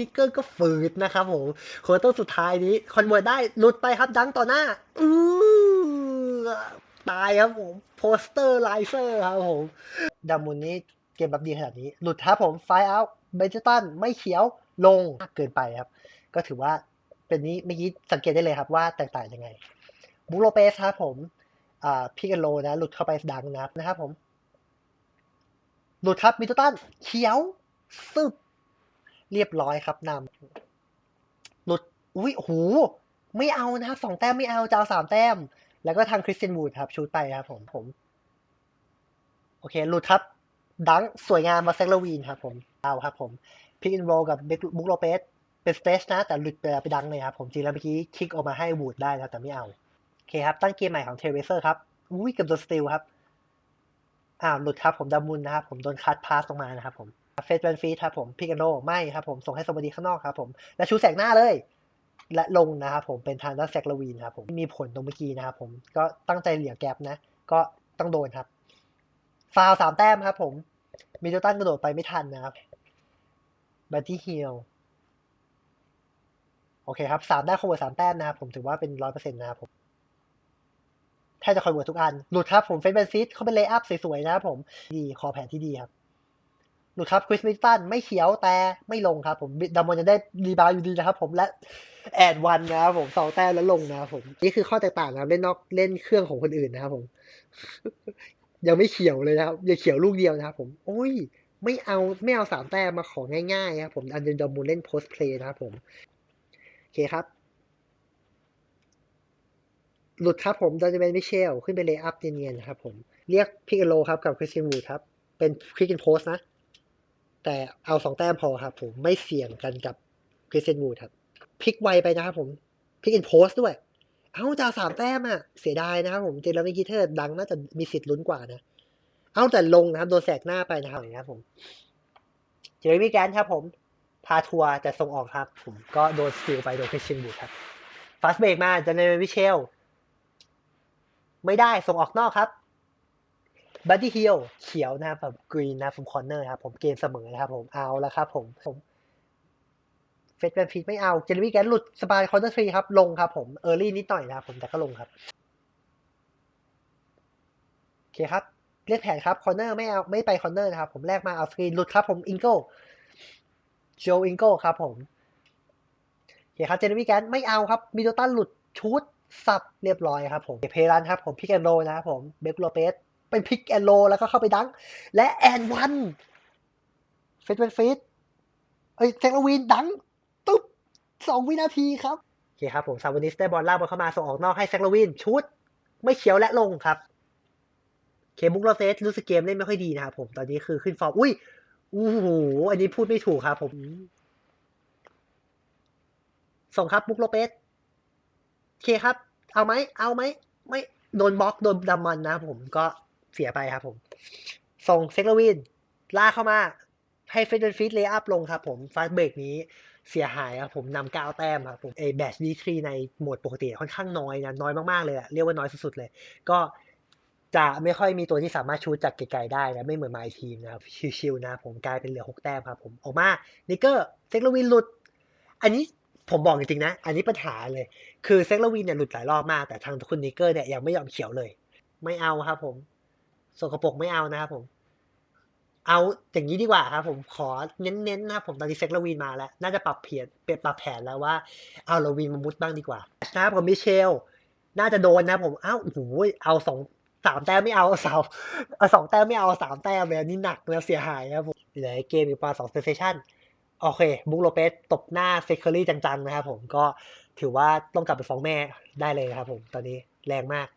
นิกเกอร์ก็ฝืดนะครับผมโควอเตอร์สุดท้ายนี้ คอนเวิร์ตได้หลุดไปครับดังต่อหน้า อือตายครับผมโปสเตอร์ไลเซอร์ครับผมดามุนนี้เกมแบบดีขนาดนี้ หลุดครับผมไฟเอาเบจตันไม่เขียวลงมากเกินไปครับ ก็ถือว่าเป็นนี้เมื่อกี้สังเกตได้เลยครับว่าแตกต่างยังไงบูโรเปสครับผมอ่าพิกโลนะ หลุดเข้าไปดังนะครับนะครับผม หลุดครับมิตตันเขียวซึบ เรียบร้อยครับนำหลุดอุ้ยโหไม่เอานะครับสองแต้มไม่เอาจะเอาสามแต้ม แล้วก็ทางคริสเตียนวูดครับชูดไปครับผมผม โอเคหลุดครับ ดังสวยงามมาเซกลวีนครับผมเอาครับผมพิกอินโรกับบุ๊กโลเปสเป็นสเตชนะ แต่หลุดไปดังเลยครับผมจริงแล้วเมื่อกี้คิกออกมาให้วูดได้นะแต่ไม่เอาโอเคครับ ตั้งเกมใหม่ของเทเรเซอร์ครับอุ้ยเกับโดนสติลครับอ้าวหลุดครับผมดามุนนะครับผมโดนคัดพาสลงมานะครับผม เฟสแบนฟีครับผมพิกโนไม่ครับผมส่งให้สมบดีข้างนอกครับผมและชูแสกหน้าเลย และลงนะครับผมเป็นทางด้านแซกลวีนครับผมมีผลตรงเมื่อกี้นะครับผมก็ตั้งใจเหลี่ยแกลบนะ ก็ต้องโดนครับฟาวสามแต้มครับผมมิดเดิลตันกระโดดไปไม่ทันนะครับบัตตี้ฮิลโอเคครับสามได้คอนเวิร์สามแต้มนะครับผมถือว่าเป็นร้อยเปอร์เซ็นต์นะครับผมแทบจะคอนเวิร์ทุกอัน หลุดครับผมเฟสเบนซิสเขาเป็นเลย์อัพสวยๆนะครับผม ดี คอแผนที่ดีครับ หลุดครับคริสมิตันไม่เขียวแต่ไม่ลงครับผมดามอนจะได้รีบาวด์อยู่ดีนะครับผมและแอดวันนะครับผมสองแต้มแล้วลงนะครับผมนี่คือข้อแตกต่างนะเล่นนอกเล่นเครื่องของคนอื่นนะครับผม ยังไม่เขียวเลยนะครับย่าเขียวลูกเดียวนะครับผม โอ้ย ไม่เอาไม่เอาสามแต้มมาของง่ายๆครับผมอันเดนดอมูลเล่นโพสเพลย์นะครับผมโอเคครับหลุดครับผมดอนเจเมนมิเชลขึ้นไปเลย์อัพเนียนๆนะครับผม เรียกพิกโลครับกับคริสเตียนวูดครับ เป็นคลิก n นโพสนะ แต่เอาสองแต้มพอครับผมไม่เสี่ยงกันกับคริสเตียนวูดครับพลิกไวไปนะครับผมพลิก n นโพสด้วย เอาจะเอาสามแต้มอะ เสียดายนะครับผมเจแล้วเมื่กี้เธอดังน่าจะมีสิทธิ์ลุ้นกว่านะ เอาแต่ลงนะครับโดนแสกหน้าไปนะครับอย่างนี้ครับผมเจอร์มี่แกนครับผม พาทัวร์จะส่งออกครับ ผมก็โดนสติลไปโดนเพชชินบูดครับฟาสเบรกมาจะในวิเชล ไม่ได้ส่งออกนอกครับ บัดดี้ฮิลเขียวนะครับแบบกรีนนะผมคอนเนอร์ครับผมเกมเสมอนะครับผมเอาแล้วครับผมผมเฟสแบนฟีดไม่เอาเจอร์มี่แกนหลุดสปายคอนเนอร์ทรีครับลงครับผมเออร์ลี่นิดหน่อยนะครับผมแต่ก็ลงครับโอเคครับเลือกแผนครับคอร์เนอร์ไม่เอาไม่ไปคอร์เนอร์นะครับผมแลกมาเอาสกรีนหลุดครับผมอิงโก้โจอิงโก้ครับผมโอเคครับเจนนี่แกนไม่เอาครับมิดเดิลตันหลุดชุดสับเรียบร้อยครับผมเพรันครับผมพิกแอนโรนะครับผมเบคโลเปส เป็นพิกแอนโรแล้วก็เข้าไปดัง และแอนวันเฟสเป็นเฟสเอ้ยแซงลวีนดังตุ๊บสองวินาทีครับโอเคครับผมซาวานิสได้บอลลากบอลเข้ามาส่งออกนอกให้แซงลวีนชุด ไม่เขียวและลงครับ เคบุกโรเซสรู้สึกเกมเล่นไม่ค่อยดีนะครับผมตอนนี้คือขึ้นฟอร์มอุ้ยอู้หูอันนี้พูดไม่ถูกครับผม ส่งครับบุกโลเปสเคครับ เอาไหม เอาไหม ไม่ โดนบล็อก โดนดัมมันนะครับผมก็ เสียไปครับผม ส่งเซกลวินลากเข้ามา ให้เฟดเดนฟิตเลย์อัพลงครับผมฟาสเบรกนี้เสียหายครับผมนำเก้าแต้มครับผมเอแบชดีทรีในโหมดปกติค่อนข้างน้อยนะน้อยมาก ๆ เลยอะเรียกว่าน้อยสุด ๆ เลย ก็จะไม่ค่อยมีตัวที่สามารถชูจากไกลๆได้นะไม่เหมือนไมทีมนะครับชิวๆนะผมกลายเป็นเหลือหกแต้มครับผมออกมานิกเกอร์เซกลวินหลุด อันนี้ผมบอกจริงๆนะ อันนี้ปัญหาเลย คือเซกลวินเนี่ยหลุดหลายรอบมากแต่ทางคุณนิกเกอร์เนี่ยยังไม่ยอมเขียวเลย ไม่เอาครับผม สกปรกไม่เอานะครับผม เอาอย่างนี้ดีกว่าครับผมขอเน้นๆนะครับผมตอนนี้เซ็กลวินมาแล้ว น่าจะปรับเพียนเปลี่ยนปรับแผนแล้วว่าเอาลวินมามุดบ้างดีกว่านะครับผมมิเชล น่าจะโดนนะผมอ้าวโอ้โหเอาสองสามแต้มไม่เอาสาวเอาสองแต้มไม่เอาสามแต้มเลยอันนี่หนักแล้วเสียหายครับผมเหลือเกมอีกประมาณสองเซสชั่นโอเค บุกโลเปสตบหน้าเซคเคอรี่จังๆนะครับผมก็ถือว่าต้องกลับไปฟ้องแม่ได้เลยครับผมตอนนี้แรงมาก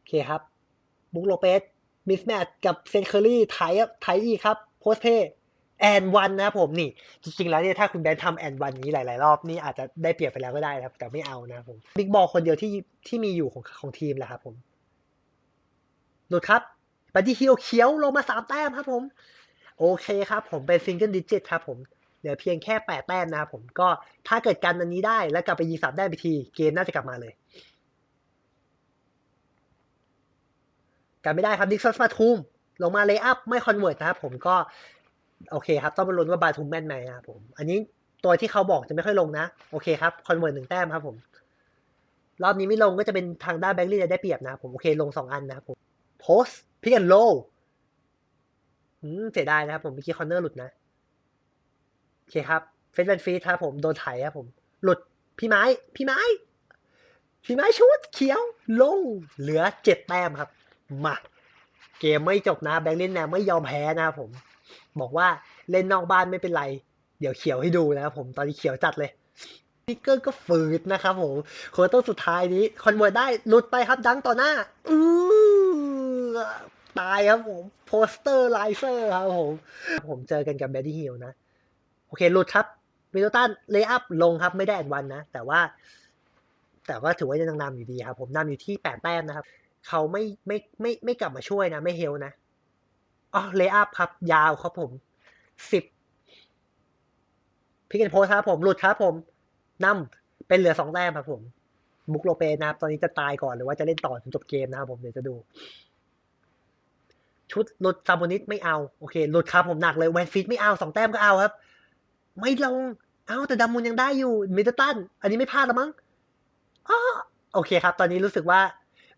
โอ เคครับบุกโลเปสมิสแมทกับเซนเคอรี่ไทยไทยอีครับโพสเพแอนวันนะครับผมนี่ จริง ๆ แล้วเนี่ยถ้าคุณแบนทำแอนวันนี้หลาย ๆ รอบนี่อาจจะได้เปรียบไปแล้วก็ได้ครับ แต่ไม่เอานะครับผมบิ๊กบอลคนเดียวที่ที่มีอยู่ของของทีมแหละครับผมหลุดครับบัดดี้ฮิลเขียวลงมาสามแต้มครับผม โอเคครับ ผมเป็นซิงเกิลดิจิตครับผมเหลือเพียงแค่แปดแต้มนะครับผมก็ถ้าเกิดกันอันนี้ได้แล้วกลับไปยิงสามแต้มไปที เกมน่าจะกลับมาเลย กันไม่ได้ครับดิกซัสมาทูมลงมาเลย์อัพไม่คอนเวิร์ตนะครับผมก็โอเคครับ ต้องมาลุ้นว่าบาทุมแม่นไหมนะครับผม อันนี้ตัวที่เขาบอกจะไม่ค่อยลงนะ โอเคครับคอนเวิร์ตหนึ่งแต้มครับผม รอบนี้ไม่ลงก็จะเป็นทางด้านแบงค์ลีจะได้เปรียบนะผมโอเคลงสองอันนะครับผมโพสพิกแอนโลเสียดายนะครับผมเมื่อกี้คอนเนอร์หลุดนะ โอเคครับเฟสแวนฟีครับผมโดนไถครับผม หลุดพี่ไม้ พี่ไม้ พี่ไม้ชุดเขียวลงเหลือเจ็ดแต้มครับ มาเกมไม่จบนะแบงค์เล่นแนวไม่ยอมแพ้นะผม บอกว่าเล่นนอกบ้านไม่เป็นไร เดี๋ยวเขียวให้ดูนะครับผมตอนนี้เขียวจัดเลยพิกเกอร์ก็ฝืดนะครับผมโคเตอร์สุดท้ายนี้ คอนเวิร์ตได้หลุดไปครับดังต่อหน้าอือตายครับผมโปสเตอร์ไลเซอร์ครับผม ผมเจอกันกับแบดดี้ฮิลนะ โอเคหลุดครับมิลตันเลย์อัพลงครับไม่ได้แอนวันนะ แต่ว่า แต่ว่าถือว่ายังนำอยู่ดีครับ ผมนำอยู่ที่แปดแต้มนะครับ เขาไม่ไม่ไม่ไม่กลับมาช่วยนะไม่เฮลนะอ๋อเลอัพครับ ยาวครับผมสิบพิกเกนโพสครับผม หลุดครับผมนำเป็นเหลือสองแต้มครับผม บุกโลเปนะครับ ตอนนี้จะตายก่อนหรือว่าจะเล่นต่อจนจบเกมนะครับผมเดี๋ยวจะดู ชุดหลุดซาบูนิสไม่เอา โอเค หลุดครับผมหนักเลยแวนฟิตไม่เอาสองแต้มก็เอาครับ ไม่ลงเอาแต่ดามุนยังได้อยู่มิดเดิลตัน อันนี้ไม่พลาดแล้วมั้งอ้อโอเคครับ ตอนนี้รู้สึกว่า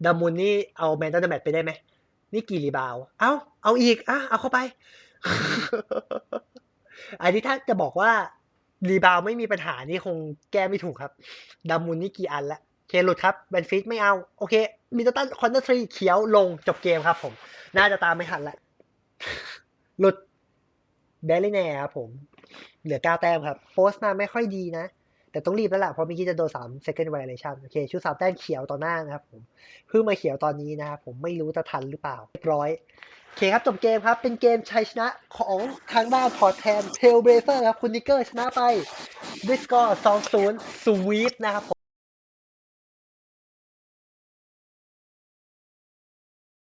ดามุนนี่เอาแมนตันเดอร์แมตไปได้ไหม นี่กี่รีบาว เอาเอาอีก อะ เอาเข้าไป อันนี้ถ้าจะบอกว่ารีบาวไม่มีปัญหานี่คงแก้ไม่ถูกครับ ดามุนนี่กี่อันละเคหลุดครับแบนฟิตไม่เอา โอเค มิดเดิลตันคอนเนอร์ทรีเขียวลงจบเกมครับผม น่าจะตามไม่ทันละ หลุดเดลิแน่ครับผม เหลือเก้าแต้มครับ โพสต์มาไม่ค่อยดีนะ แต่ต้องรีบแล้วล่ะเพราะเมื่อกี้จะโดนสาม second violation โอเค ชุดสามแต้มเขียวต่อหน้านะครับผมเพิ่งมาเขียวตอนนี้นะครับผมไม่รู้จะทันหรือเปล่าเรียบร้อยโอเคครับ จบเกมครับ เป็นเกมชัยชนะของทางด้านพอร์ตแทนเทลเบรเซอร์ครับ คุณนิกเกอร์ชนะไปด้วยสกอร์2-0สวีปนะครับผม